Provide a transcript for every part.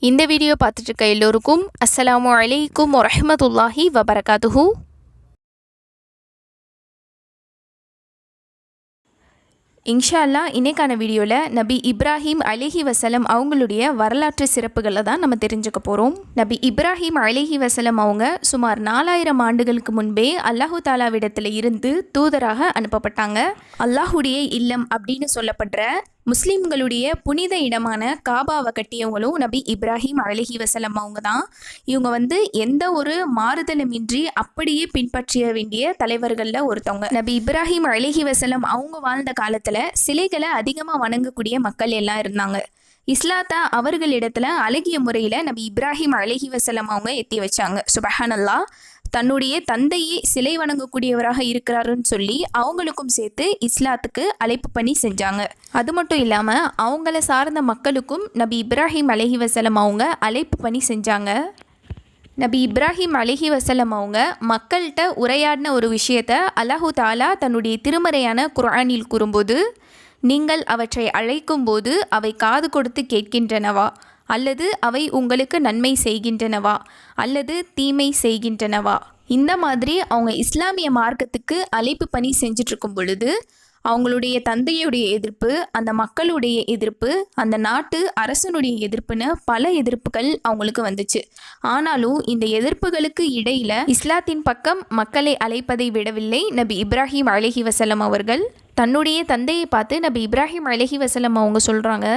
இந்த வீடியோ பார்த்துட்டு இருக்க எல்லோருக்கும் அஸ்லாம் வலைக்கும் வரமத்துல்லாஹி வபரகாத்துஹு. இன்ஷா இன்றைக்கான வீடியோவில் நபி இப்ராஹிம் அலிஹி வசலம் அவங்களுடைய வரலாற்று சிறப்புகளை தான் நம்ம தெரிஞ்சுக்க போகிறோம் நபி இப்ராஹிம் அலிஹி வசலம் அவங்க சுமார் நாலாயிரம் ஆண்டுகளுக்கு முன்பே அல்லாஹு தாலாவிடத்தில் இருந்து தூதராக அனுப்பப்பட்டாங்க. அல்லாஹுடைய இல்லம் அப்படின்னு சொல்லப்படுற முஸ்லீம்களுடைய புனித இடமான காபாவை கட்டியவங்களும் நபி இப்ராஹிம் அலஹி வசலம் அவங்க தான் இவங்க வந்து எந்த ஒரு மாறுதலுமின்றி அப்படியே பின்பற்றிய வேண்டிய தலைவர்களில் ஒருத்தவங்க. நபி இப்ராஹிம் அலிஹி வசலம் அவங்க வாழ்ந்த காலத்தில் சிலைகளை அதிகமாக வணங்கக்கூடிய மக்கள் எல்லாம் இருந்தாங்க. இஸ்லாத்தா அவர்களிடத்துல அழகிய முறையில் நபி இப்ராஹிம் அலிஹி வசலம் அவங்க எத்தி வச்சாங்க. சுபஹானல்லா. தன்னுடைய தந்தையே சிலை வணங்கக்கூடியவராக இருக்கிறாருன்னு சொல்லி அவங்களுக்கும் சேர்த்து இஸ்லாத்துக்கு அழைப்பு பண்ணி செஞ்சாங்க. அது மட்டும் இல்லாமல் அவங்கள சார்ந்த மக்களுக்கும் நபி இப்ராஹிம் அலஹி வசலம் அவங்க அழைப்பு பண்ணி செஞ்சாங்க. நபி இப்ராஹிம் அலிஹி வசலம் அவங்க மக்கள்கிட்ட உரையாடின ஒரு விஷயத்த அலஹு தாலா தன்னுடைய திருமறையான குரானில் கூறும்போது நீங்கள் அவற்றை அழைக்கும்போது அவை காது கொடுத்து கேட்கின்றனவா? அல்லது அவை உங்களுக்கு நன்மை செய்கின்றனவா? அல்லது தீமை செய்கின்றனவா? இந்த மாதிரி அவங்க இஸ்லாமிய மார்க்கத்துக்கு அழைப்பு பணி செஞ்சிட்ருக்கும் பொழுது அவங்களுடைய தந்தையுடைய எதிர்ப்பு அந்த மக்களுடைய எதிர்ப்பு அந்த நாட்டு அரசனுடைய எதிர்ப்புன்னு பல எதிர்ப்புகள் அவங்களுக்கு வந்துச்சு. ஆனாலும் இந்த எதிர்ப்புகளுக்கு இடையில இஸ்லாத்தின் பக்கம் மக்களை அழைப்பதை விடவில்லை நபி இப்ராஹிம் அலஹி வசலம் அவர்கள். தன்னுடைய தந்தையை பார்த்து நபி இப்ராஹிம் அலஹி வசலம் அவங்க சொல்கிறாங்க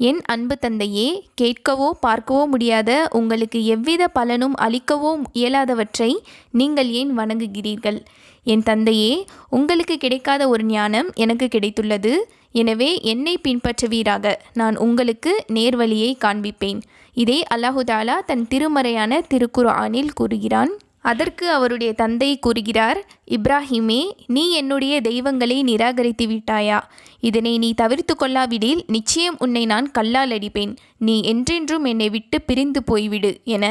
என் அன்பு தந்தையே கேட்கவோ பார்க்கவோ முடியாத உங்களுக்கு எவ்வித பலனும் அளிக்கவோ இயலாதவற்றை நீங்கள் ஏன் வணங்குகிறீர்கள்? என் தந்தையே உங்களுக்கு கிடைக்காத ஒரு ஞானம் எனக்கு கிடைத்துள்ளது. எனவே என்னை பின்பற்றுவீராக. நான் உங்களுக்கு நேர்வழியை காண்பிப்பேன். இதே அல்லாஹுதாலா தன் திருமறையான திருக்குர்ஆனில் கூறுகிறான். அதற்கு அவருடைய தந்தை கூறுகிறார் இப்ராஹிமே நீ என்னுடைய தெய்வங்களை நிராகரித்து விட்டாயா இதனை நீ தவிர்த்து கொள்ளாவிடில் நிச்சயம் உன்னை நான் கல்லால் அடிப்பேன். நீ என்றென்றும் என்னை விட்டு பிரிந்து போய்விடு என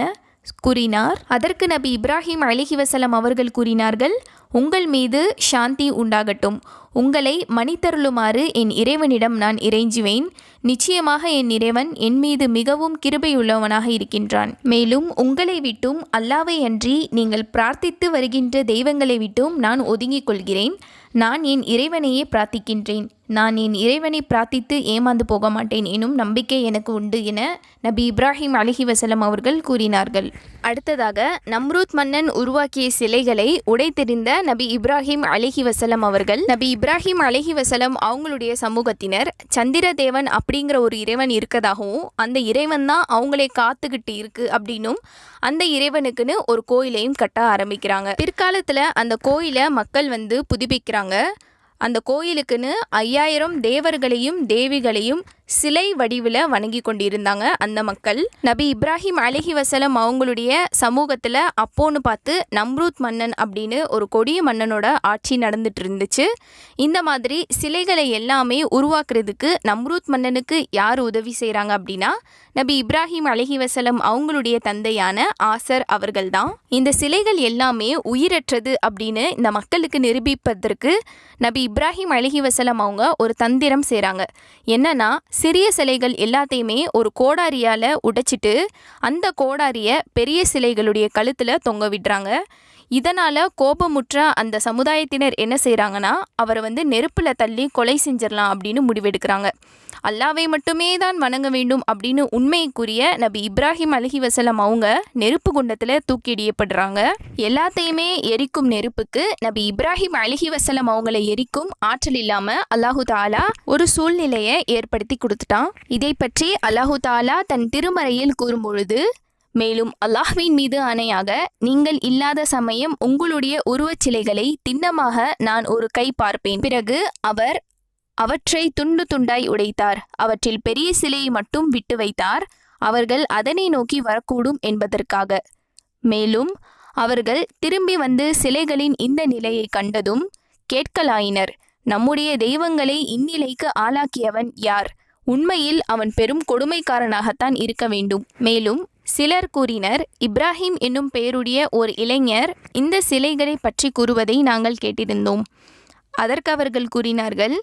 கூறினார். அதற்கு நபி இப்ராஹிம் அலிஹி வசலம் அவர்கள் கூறினார்கள் உங்கள் மீது சாந்தி உண்டாகட்டும். உங்களை மன்னித்தருளுமாறு என் இறைவனிடம் நான் இறைஞ்சுவேன். நிச்சயமாக என் இறைவன் என் மீது மிகவும் கிருபையுள்ளவனாக இருக்கின்றான். மேலும் உங்களை விட்டும் அல்லாவை அன்றி நீங்கள் பிரார்த்தித்து வருகின்ற தெய்வங்களை விட்டும் நான் ஒதுங்கிக் கொள்கிறேன். நான் என் இறைவனையே பிரார்த்திக்கின்றேன். நான் என் இறைவனை பிரார்த்தித்து ஏமாந்து போக மாட்டேன் எனும் நம்பிக்கை எனக்கு உண்டு என நபி இப்ராஹிம் அலிஹி வசலம் அவர்கள் கூறினார்கள். அடுத்ததாக நம்ரூத் மன்னன் உருவாக்கிய சிலைகளை உடைத்தெறிந்த நபி இப்ராஹிம் அலிஹி வசலம் அவர்கள் நபி இப்ராஹிம் அலிஹி வசலம் அவங்களுடைய சமூகத்தினர் சந்திர தேவன் அப்படிங்கிற ஒரு இறைவன் இருக்கதாகவும் அந்த இறைவன் தான் அவங்களே காத்துக்கிட்டு இருக்கு அப்படின்னும் அந்த இறைவனுக்குன்னு ஒரு கோயிலையும் கட்ட ஆரம்பிக்கிறாங்க. பிற்காலத்தில் அந்த கோயிலை மக்கள் வந்து புதுப்பிக்கிறாங்க. அந்த கோயிலுக்குன்னு ஐயாயிரம் தேவர்களையும் தேவிகளையும் சிலை வடிவில் வணங்கி கொண்டிருந்தாங்க அந்த மக்கள். நபி இப்ராஹிம் அலிஹி வசலம் அவங்களுடைய சமூகத்தில் அப்போன்னு பார்த்து நம்ரூத் மன்னன் அப்படின்னு ஒரு கொடிய மன்னனோட ஆட்சி நடந்துட்டு இருந்துச்சு. இந்த மாதிரி சிலைகளை எல்லாமே உருவாக்குறதுக்கு நம்ரூத் மன்னனுக்கு யார் உதவி செய்கிறாங்க அப்படின்னா நபி இப்ராஹிம் அலிஹி வசலம் அவங்களுடைய தந்தையான ஆசர் அவர்கள் தான். இந்த சிலைகள் எல்லாமே உயிரற்றது அப்படின்னு இந்த மக்களுக்கு நிரூபிப்பதற்கு நபி இப்ராஹிம் அலிஹி வசலம் அவங்க ஒரு தந்திரம் செய்கிறாங்க என்னன்னா சிறிய சிலைகள் எல்லாத்தையுமே ஒரு கோடாரியால் உடைச்சிட்டு அந்த கோடாரியை பெரிய சிலைகளுடைய கழுத்தில் தொங்க விடுறாங்க. இதனால் கோபமுற்ற அந்த சமுதாயத்தினர் என்ன செய்கிறாங்கன்னா அவரை வந்து நெருப்பில் தள்ளி கொலை செஞ்சிடலாம் அப்படின்னு முடிவெடுக்கிறாங்க. அல்லாவை மட்டுமே தான் வணங்க வேண்டும் அப்படின்னு உண்மைக்குரிய நபி இப்ராஹிம் அலஹி வசலம் அவங்க நெருப்பு குண்டத்தில் தூக்கிடியப்படுறாங்க எல்லாத்தையுமே எரிக்கும் நெருப்புக்கு நபி இப்ராஹிம் அலஹி வசலம் அவங்கள எரிக்கும் ஆற்றல் இல்லாமல் அல்லாஹு தாலா ஒரு சூழ்நிலையை ஏற்படுத்தி கொடுத்துட்டான். இதை பற்றி அல்லாஹு தாலா தன் திருமறையில் கூறும்பொழுது மேலும் அல்லாஹ்வின் மீது அணையாக நீங்கள் இல்லாத சமயம் உங்களுடைய உருவச்சிலைகளை திண்ணமாக நான் ஒரு கை பார்ப்பேன். பிறகு அவர் அவற்றை துண்டு துண்டாய் உடைத்தார். அவற்றில் பெரிய சிலையை மட்டும் விட்டு வைத்தார். அவர்கள் அதனை நோக்கி வரக்கூடும் என்பதற்காக. மேலும் அவர்கள் திரும்பி வந்து சிலைகளின் இந்த நிலையை கண்டதும் கேட்கலாயினர். நம்முடைய தெய்வங்களை இந்நிலைக்கு ஆளாக்கியவன் யார்? உண்மையில் அவன் பெரும் கொடுமைக்காரனாகத்தான் இருக்க வேண்டும் மேலும் சிலர் கூறினர் இப்ராஹிம் என்னும் பெயருடைய ஒரு இளைஞர் இந்த சிலைகளை பற்றி கூறுவதை நாங்கள் கேட்டிருந்தோம். அதற்கு அவர்கள் கூறினார்கள்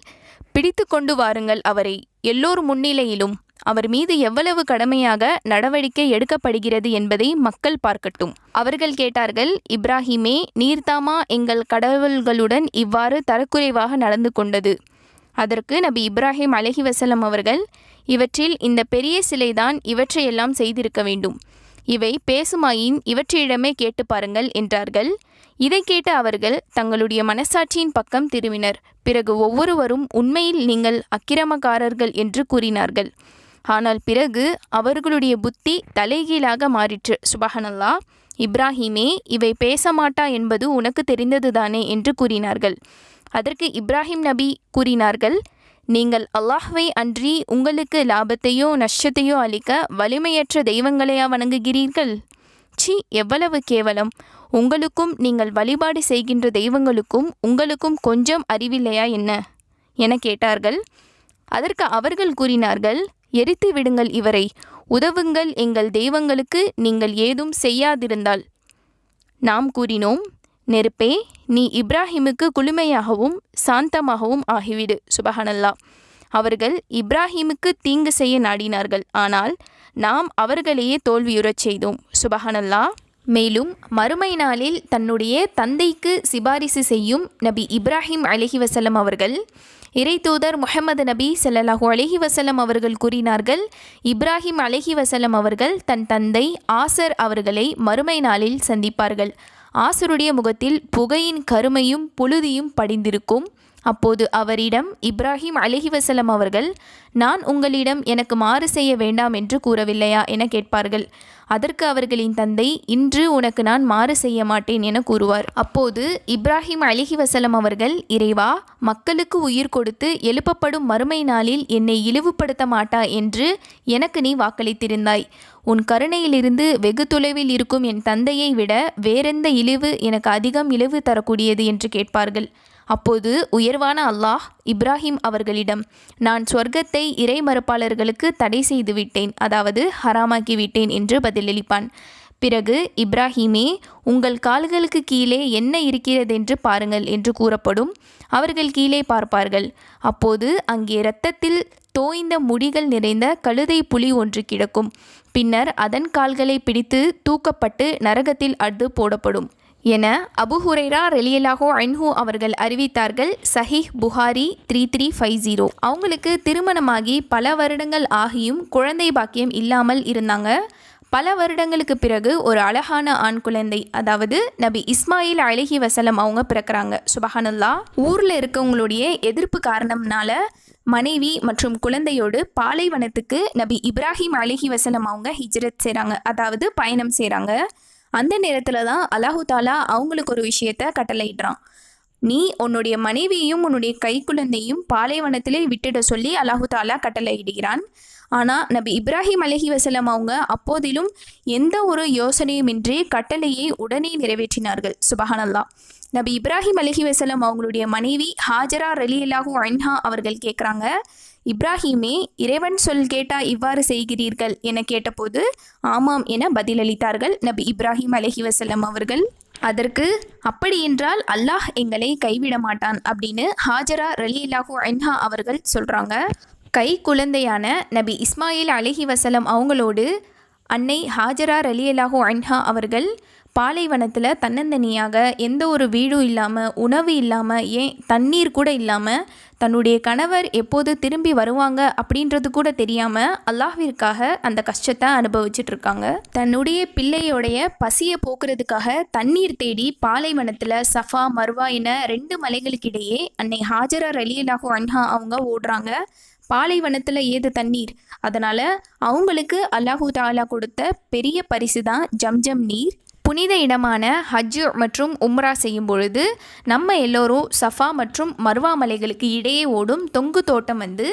பிடித்து கொண்டு வாருங்கள் அவரை. எல்லோர் முன்னிலையிலும் அவர் மீது எவ்வளவு கடமையாக நடவடிக்கை எடுக்கப்படுகிறது என்பதை மக்கள் பார்க்கட்டும். அவர்கள் கேட்டார்கள் இப்ராஹிமே நீர்தாமா எங்கள் கடவுள்களுடன் இவ்வாறு தரக்குறைவாக நடந்து கொண்டது. அதற்கு நபி இப்ராஹிம் அலஹி வசலம் அவர்கள் இவற்றில் இந்த பெரிய சிலைதான் இவற்றையெல்லாம் செய்திருக்க வேண்டும். இவை பேசுமாயின் இவற்றிடமே கேட்டு பாருங்கள் என்றார்கள். இதை கேட்ட அவர்கள் தங்களுடைய மனசாட்சியின் பக்கம் திரும்பினர். பிறகு ஒவ்வொருவரும் உண்மையில் நீங்கள் அக்கிரமக்காரர்கள் என்று கூறினார்கள். ஆனால் பிறகு அவர்களுடைய புத்தி தலைகீழாக மாறிற்று. சுபஹனல்லா இப்ராஹிமே இவை பேச மாட்டா என்பது உனக்கு தெரிந்ததுதானே என்று கூறினார்கள். அதற்கு இப்ராஹிம் நபி கூறினார்கள் நீங்கள் அல்லாஹ்வை அன்றி உங்களுக்கு லாபத்தையோ நஷ்டத்தையோ அளிக்க வலிமையற்ற தெய்வங்களையா வணங்குகிறீர்கள்? சி எவ்வளவு கேவலம்? உங்களுக்கும் நீங்கள் வழிபாடு செய்கின்ற தெய்வங்களுக்கும் உங்களுக்கும் கொஞ்சம் அறிவில்லையா என்ன? என கேட்டார்கள். அதற்கு அவர்கள் கூறினார்கள் எரித்து விடுங்கள் இவரை. உதவுங்கள் எங்கள் தெய்வங்களுக்கு நீங்கள் ஏதும் செய்யாதிருந்தால். நாம் கூறினோம் நெருப்பே நீ இப்ராஹிமுக்கு குளுமையாகவும் சாந்தமாகவும் ஆகிவிடு. சுபஹனல்லா அவர்கள் இப்ராஹிமுக்கு தீங்கு செய்ய நாடினார்கள். ஆனால் நாம் அவர்களையே தோல்வியுறச் செய்தோம். சுபஹனல்லா மேலும் மறுமை நாளில் தன்னுடைய தந்தைக்கு சிபாரிசு செய்யும் நபி இப்ராஹிம் அலஹி வசலம் அவர்கள் இறை தூதர் முகமது நபி சல்லாஹூ அலஹி வசலம் அவர்கள் கூறினார்கள் இப்ராஹிம் அலஹி வசலம் அவர்கள் தன் தந்தை ஆசர் அவர்களை மறுமை நாளில் சந்திப்பார்கள். ஆசருடைய முகத்தில் புகையின் கருமையும் புழுதியும் படிந்திருக்கும். அப்போது அவரிடம் இப்ராஹிம் அலிஹி வசலம் அவர்கள் நான் உங்களிடம் எனக்கு மாறு செய்ய வேண்டாம் என்று கூறவில்லையா? என கேட்பார்கள். அதற்கு அவர்களின் தந்தை இன்று உனக்கு நான் மாறு செய்ய மாட்டேன் என கூறுவார். அப்போது இப்ராஹிம் அலிஹி வசலம் அவர்கள் இறைவா மக்களுக்கு உயிர் கொடுத்து எழுப்பப்படும் மறுமை நாளில் என்னை இழிவுபடுத்த மாட்டா என்று எனக்கு நீ வாக்களித்திருந்தாய். உன் கருணையிலிருந்து வெகு தொலைவில் இருக்கும் என் தந்தையை விட வேறெந்த இழிவு எனக்கு அதிகம் இழிவு தரக்கூடியது என்று கேட்பார்கள். அப்போது உயர்வான அல்லாஹ் இப்ராஹிம் அவர்களிடம் நான் சொர்க்கத்தை இறை மறுப்பாளர்களுக்கு தடை செய்து விட்டேன் அதாவது ஹராமாக்கிவிட்டேன் என்று பதிலளிப்பான். பிறகு இப்ராஹிமே உங்கள் கால்களுக்கு கீழே என்ன இருக்கிறதென்று பாருங்கள் என்று கூறப்படும். அவர்கள் கீழே பார்ப்பார்கள். அப்போது அங்கே இரத்தத்தில் தோய்ந்த முடிகள் நிறைந்த கழுதை புலி ஒன்று கிடக்கும். பின்னர் அதன் கால்களை பிடித்து தூக்கப்பட்டு நரகத்தில் அடு போடப்படும். என அபு ஹுரைரா ரெலியலாகோ அன்ஹூ அவர்கள் அறிவித்தார்கள். Sahih Bukhari three three five zero. அவங்களுக்கு திருமணமாகி பல வருடங்கள் ஆகியும் குழந்தை பாக்கியம் இல்லாமல் இருந்தாங்க. பல வருடங்களுக்கு பிறகு ஒரு அழகான ஆண் குழந்தை அதாவது நபி இஸ்மாயில் அழகி வசலம் அவங்க பிறக்கிறாங்க. சுபஹானல்லா ஊரில் இருக்கவங்களுடைய எதிர்ப்பு காரணம்னால மனைவி மற்றும் குழந்தையோடு பாலைவனத்துக்கு நபி இப்ராஹிம் அழகி வசலம் அவங்க ஹிஜ்ரத் செய்கிறாங்க அதாவது பயணம் செய்கிறாங்க அந்த நேரத்தில் தான் அல்லாஹு தாலா அவங்களுக்கு ஒரு விஷயத்த கட்டளையிடுறான். நீ உன்னுடைய மனைவியையும் உன்னுடைய கைக்குழந்தையும் பாலைவனத்திலே விட்டுட சொல்லி அல்லாஹு தாலா கட்டளையிடுகிறான். ஆனால் நபி இப்ராஹிம் அலஹி வசலம் அவங்க அப்போதிலும் எந்த ஒரு யோசனையுமின்றி கட்டளையை உடனே நிறைவேற்றினார்கள். சுபஹானல்லா நபி இப்ராஹிம் அலஹி வசலம் அவங்களுடைய மனைவி ஹாஜரா ரலியல்லாஹு அன்ஹா அவர்கள் கேட்குறாங்க இப்ராஹிமே இறைவன் சொல் கேட்டா இவ்வாறு செய்கிறீர்கள் என கேட்டபோது ஆமாம் என பதிலளித்தார்கள் நபி இப்ராஹிம் அலஹி வசல்லம் அவர்கள். அதற்கு அப்படி என்றால் அல்லாஹ் எங்களை கைவிட மாட்டான் அப்படின்னு ஹாஜரா ரலியல்லாஹு அன்ஹா அவர்கள் சொல்கிறாங்க கை குழந்தையான நபி இஸ்மாயில் அலஹி வசலம் அவங்களோடு அன்னை ஹாஜரா ரலியல்லாஹு அன்ஹா அவர்கள் பாலைவனத்தில் தன்னந்தனியாக எந்த ஒரு வீடும் இல்லாமல் உணவு இல்லாமல் ஏன் தண்ணீர் கூட இல்லாமல் தன்னுடைய கணவர் எப்போது திரும்பி வருவாங்க அப்படின்றது கூட தெரியாமல் அல்லாஹிற்காக அந்த கஷ்டத்தை அனுபவிச்சுட்டு இருக்காங்க தன்னுடைய பிள்ளையோடைய பசியை போக்குறதுக்காக தண்ணீர் தேடி பாலைவனத்தில் சஃபா மர்வா என ரெண்டு மலைகளுக்கிடையே அன்னை ஹாஜரா ரலியல்லாஹு அன்ஹா அவங்க ஓடுறாங்க. பாலைவனத்தில் ஏது தண்ணீர்? அதனால் அவங்களுக்கு அல்லாஹூ தாலா கொடுத்த பெரிய பரிசு தான் ஜம்ஜம் நீர். புனித இடமான ஹஜ் மற்றும் உம்ரா செய்யும் பொழுது நம்ம எல்லோரும் சஃபா மற்றும் மர்வா மலைகளுக்கு இடையே ஓடும் தொங்கு தோட்டம் வந்து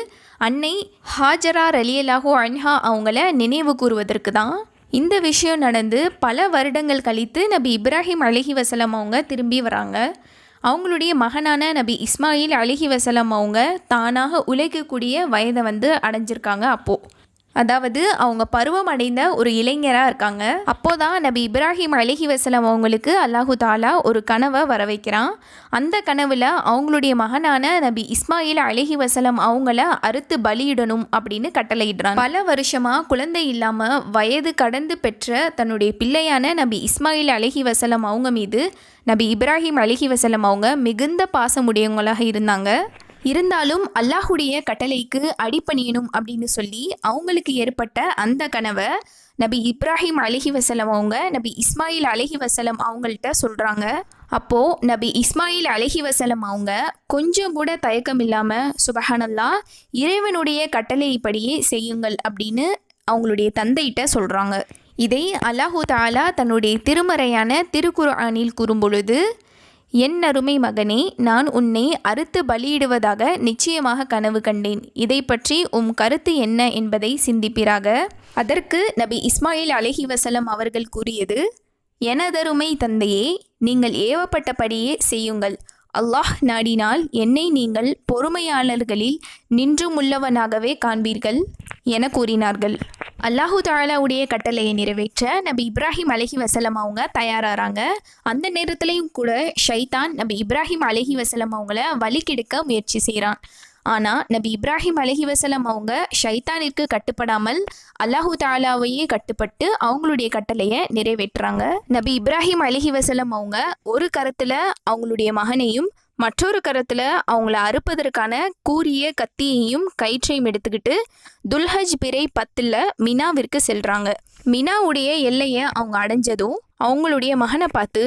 அன்னை ஹாஜரா ரலியலாகோ அன்ஹா அவங்கள நினைவு கூறுவதற்கு தான். இந்த விஷயம் நடந்து பல வருடங்கள் கழித்து நபி இப்ராஹிம் அலிஹி வசலம் அவங்க திரும்பி வராங்க. அவங்களுடைய மகனான நபி இஸ்மாயில் அலிஹி வசலம் அவங்க தானாக உழைக்கக்கூடிய வயதை வந்து அடைஞ்சிருக்காங்க அப்போது அதாவது அவங்க பருவம் அடைந்த ஒரு இளைஞராக இருக்காங்க. அப்போதான் நபி இப்ராஹிம் அலிஹி வசலம் அவங்களுக்கு அல்லாஹு தாலா ஒரு கனவை வர வைக்கிறான் அந்த கனவில் அவங்களுடைய மகனான நபி இஸ்மாயில் அலிஹி வசலம் அவங்கள அறுத்து பலியிடணும் அப்படின்னு கட்டளையிடுறான் பல வருஷமாக குழந்தை இல்லாமல் வயது கடந்து பெற்ற தன்னுடைய பிள்ளையான நபி இஸ்மாயில் அலிஹி வசலம் அவங்க மீது நபி இப்ராஹிம் அலிஹி வசலம் அவங்க மிகுந்த பாசமுடையவங்களாக இருந்தாங்க. இருந்தாலும் அல்லாஹுடைய கட்டளைக்கு அடிப்பணியணும் அப்படின்னு சொல்லி அவங்களுக்கு ஏற்பட்ட அந்த கனவை நபி இப்ராஹிம் அலஹி வசலம் அவங்க நபி இஸ்மாயில் அலஹி வசலம் அவங்கள்ட்ட சொல்கிறாங்க அப்போது நபி இஸ்மாயில் அலஹி வசலம் அவங்க கொஞ்சம் கூட தயக்கம் இல்லாமல் சுபஹானல்லா இறைவனுடைய கட்டளைப்படியே செய்யுங்கள் அப்படின்னு அவங்களுடைய தந்தையிட்ட சொல்கிறாங்க இதை அல்லாஹு தாலா தன்னுடைய திருமறையான திருக்குர்ஆனில் கூறும்பொழுது என் அருமை மகனே நான் உன்னை அறுத்து பலியிடுவதாக நிச்சயமாக கனவு கண்டேன். இதை பற்றி உம் கருத்து என்ன என்பதை சிந்திப்பிறாக அதற்கு நபி இஸ்மாயில் அலஹி வசலம் அவர்கள் கூறியது எனதருமை தந்தையே நீங்கள் ஏவப்பட்டபடியே செய்யுங்கள். அல்லாஹ் நாடினால் என்னை நீங்கள் பொறுமையாளர்களில் நின்றுமுள்ளவனாகவே காண்பீர்கள். என கூறினார்கள். அல்லாஹு தாலாவுடைய கட்டளையை நிறைவேற்ற நபி இப்ராஹிம் அலஹி வசலம் அவங்க தயாராகிறாங்க அந்த நேரத்துலையும் கூட ஷைத்தான் நபி இப்ராஹிம் அலஹி வசலம் அவங்கள வழி கெடுக்க முயற்சி செய்கிறான் ஆனால் நபி இப்ராஹிம் அலஹி வசலம் அவங்க ஷைத்தானிற்கு கட்டுப்படாமல் அல்லாஹு தாலாவையே கட்டுப்பட்டு அவங்களுடைய கட்டளையை நிறைவேற்றுறாங்க நபி இப்ராஹிம் அலஹி வசலம் அவங்க ஒரு கருத்தில் அவங்களுடைய மகனையும் மற்றொரு கரத்தில் அவங்கள அறுப்பதற்கான கூரிய கத்தியையும் கயிற்றையும் எடுத்துக்கிட்டு துல்ஹஜ் பிறை பத்தில் மினாவிற்கு செல்கிறாங்க மினாவுடைய எல்லையை அவங்க அடைஞ்சதும் அவங்களுடைய மகனை பார்த்து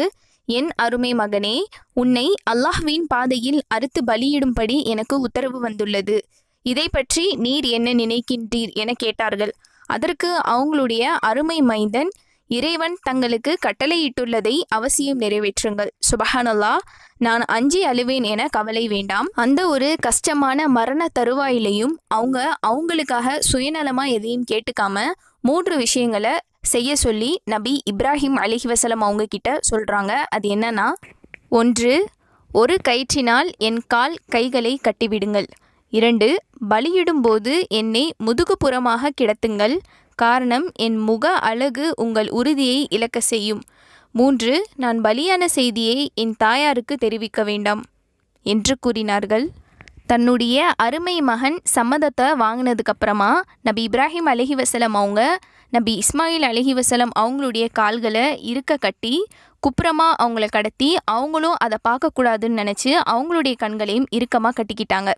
என் அருமை மகனே உன்னை அல்லாஹ்வின் பாதையில் அறுத்து பலியிடும்படி எனக்கு உத்தரவு வந்துள்ளது. இதை பற்றி நீர் என்ன நினைக்கின்றீர் என கேட்டார்கள். அதற்கு அவங்களுடைய அருமை மைந்தன் இறைவன் தங்களுக்கு கட்டளையிட்டுள்ளதை அவசியம் நிறைவேற்றுங்கள். சுபஹானல்லா நான் அஞ்சி அழுவேன் என கவலை வேண்டாம். அந்த ஒரு கஷ்டமான மரண தருவாயிலையும் அவங்க அவங்களுக்காக சுயநலமாக எதையும் கேட்டுக்காம மூன்று விஷயங்களை செய்ய சொல்லி நபி இப்ராஹிம் அலிஹி வசலம் அவங்க கிட்ட சொல்கிறாங்க அது என்னன்னா ஒன்று ஒரு கயிற்றினால் என் கால் கைகளை கட்டிவிடுங்கள். இரண்டு பலியிடும்போது என்னை முதுகுப்புறமாக கிடத்துங்கள். காரணம் என் முக அழகு உங்கள் உறுதியை இழக்க செய்யும். மூன்று நான் பலியான செய்தியை என் தாயாருக்கு தெரிவிக்க வேண்டாம் என்று கூறினார்கள். தன்னுடைய அருமை மகன் சம்மதத்தை வாங்கினதுக்கப்புறமா நபி இப்ராஹிம் அலஹி வசலம் அவங்க நபி இஸ்மாயில் அலஹி வசலம் அவங்களுடைய கால்களை இருக்க கட்டி குப்புறமா அவங்கள கடத்தி அவங்களும் அதை பார்க்கக்கூடாதுன்னு நினச்சி அவங்களுடைய கண்களையும் இறுக்கமாக கட்டிக்கிட்டாங்க.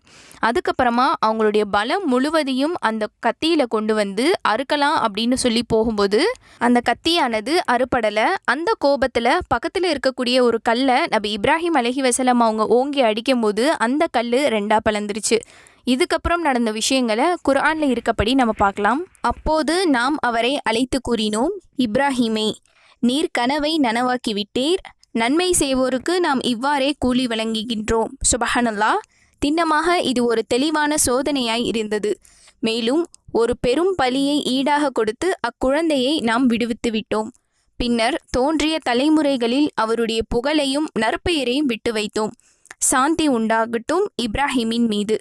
அதுக்கப்புறமா அவங்களுடைய பலம் முழுவதையும் அந்த கத்தியில் கொண்டு வந்து அறுக்கலாம் அப்படின்னு சொல்லி போகும்போது அந்த கத்தியானது அறுபடலை. அந்த கோபத்தில் பக்கத்தில் இருக்கக்கூடிய ஒரு கல்லை நபி இப்ராஹிம் அலஹி வசலம் அவங்க ஓங்கி அடிக்கும் போது அந்த கல் ரெண்டாக பலந்துருச்சு இதுக்கப்புறம் நடந்த விஷயங்களை குர்ஆனில் இருக்கப்படி நம்ம பார்க்கலாம். அப்போது நாம் அவரை அழைத்து கூறினோம் இப்ராஹிமே நீர் கனவை நனவாக்கிவிட்டீர். நன்மை செய்வோருக்கு நாம் இவ்வாறே கூலி வழங்குகின்றோம். சுபஹனல்லா. திண்ணமாக இது ஒரு தெளிவான சோதனையாய் இருந்தது. மேலும் ஒரு பெரும் பலியை ஈடாக கொடுத்து அக்குழந்தையை நாம் விடுவித்து விட்டோம். பின்னர் தோன்றிய தலைமுறைகளில் அவருடைய புகழையும் நற்பெயரையும் விட்டு வைத்தோம். சாந்தி உண்டாகட்டும் இப்ராஹிமின் மீது.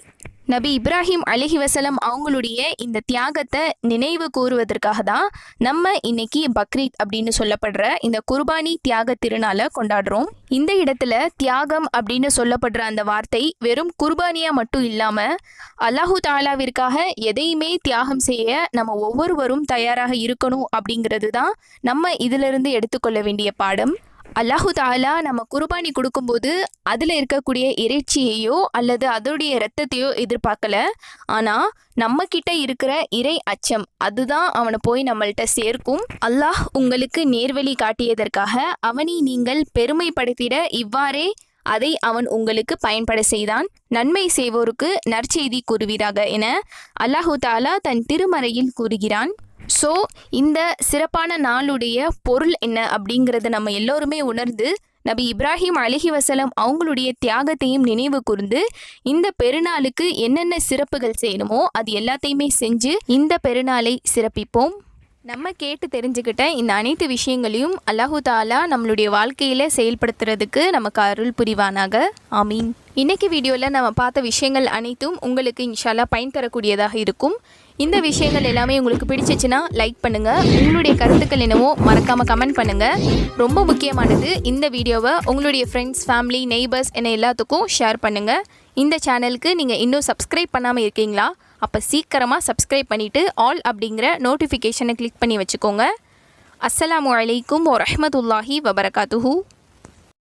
நபி இப்ராஹிம் அலிஹி வசலம் அவங்களுடைய இந்த தியாகத்தை நினைவு கூறுவதற்காக தான் நம்ம இன்னைக்கு பக்ரீத் அப்படின்னு சொல்லப்படுற இந்த குர்பானி தியாக திருநாளை கொண்டாடுறோம். இந்த இடத்துல தியாகம் அப்படின்னு சொல்லப்படுற அந்த வார்த்தை வெறும் குர்பானியா மட்டும் இல்லாம அல்லாஹு தாலாவிற்காக எதையுமே தியாகம் செய்ய நம்ம ஒவ்வொருவரும் தயாராக இருக்கணும் அப்படிங்கிறது தான் நம்ம இதிலிருந்து எடுத்துக்கொள்ள வேண்டிய பாடம். அல்லாஹு தாலா நம்ம குர்பானி கொடுக்கும்போது அதில் இருக்கக்கூடிய இறைச்சியையோ அல்லது அதோடைய ரத்தத்தையோ எதிர்பார்க்கல. ஆனால் நம்ம கிட்ட இருக்கிற இறை அச்சம் அதுதான் அவனை போய் நம்மள்கிட்ட சேர்க்கும். அல்லாஹ் உங்களுக்கு நேர்வழி காட்டியதற்காக அவனை நீங்கள் பெருமைப்படுத்திட இவ்வாறே அதை அவன் உங்களுக்கு பயன்பட செய்தான். நன்மை செய்வோருக்கு நற்செய்தி கூறுவீராக என அல்லாஹு தாலா தன் திருமறையில் கூறுகிறான். ஸோ இந்த சிறப்பான நாளுடைய பொருள் என்ன அப்படிங்கிறத நம்ம எல்லோருமே உணர்ந்து நபி இப்ராஹிம் அலிஹி வசலம் அவங்களுடைய தியாகத்தையும் நினைவு கூர்ந்து இந்த பெருநாளுக்கு என்னென்ன சிறப்புகள் செய்யணுமோ அது எல்லாத்தையுமே செஞ்சு இந்த பெருநாளை சிறப்பிப்போம். நம்ம கேட்டு தெரிஞ்சுக்கிட்ட இந்த அனைத்து விஷயங்களையும் அல்லாஹு தாலா நம்மளுடைய வாழ்க்கையில் செயல்படுத்துறதுக்கு நமக்கு அருள் புரிவானாக. ஆமீன். இன்றைக்கி வீடியோவில் நம்ம பார்த்த விஷயங்கள் அனைத்தும் உங்களுக்கு இன்ஷால்லா பயன் தரக்கூடியதாக இருக்கும். இந்த விஷயங்கள் எல்லாமே உங்களுக்கு பிடிச்சிச்சுன்னா லைக் பண்ணுங்கள் உங்களுடைய கருத்துக்கள் என்னவோ மறக்காமல் கமெண்ட் பண்ணுங்கள் ரொம்ப முக்கியமானது இந்த வீடியோவை உங்களுடைய ஃப்ரெண்ட்ஸ் ஃபேமிலி நெய்பர்ஸ் என எல்லாத்துக்கும் ஷேர் பண்ணுங்கள் இந்த சேனலுக்கு நீங்கள் இன்னும் சப்ஸ்கிரைப் பண்ணாமல் இருக்கீங்களா? அப்போ சீக்கிரமாக சப்ஸ்கிரைப் பண்ணிவிட்டு ஆல் அப்படிங்கிற நோட்டிஃபிகேஷனை கிளிக் பண்ணி வச்சுக்கோங்க. அஸ்ஸலாமு அலைக்கும் வரஹ்மத்துல்லாஹி வபரகாத்துஹூ.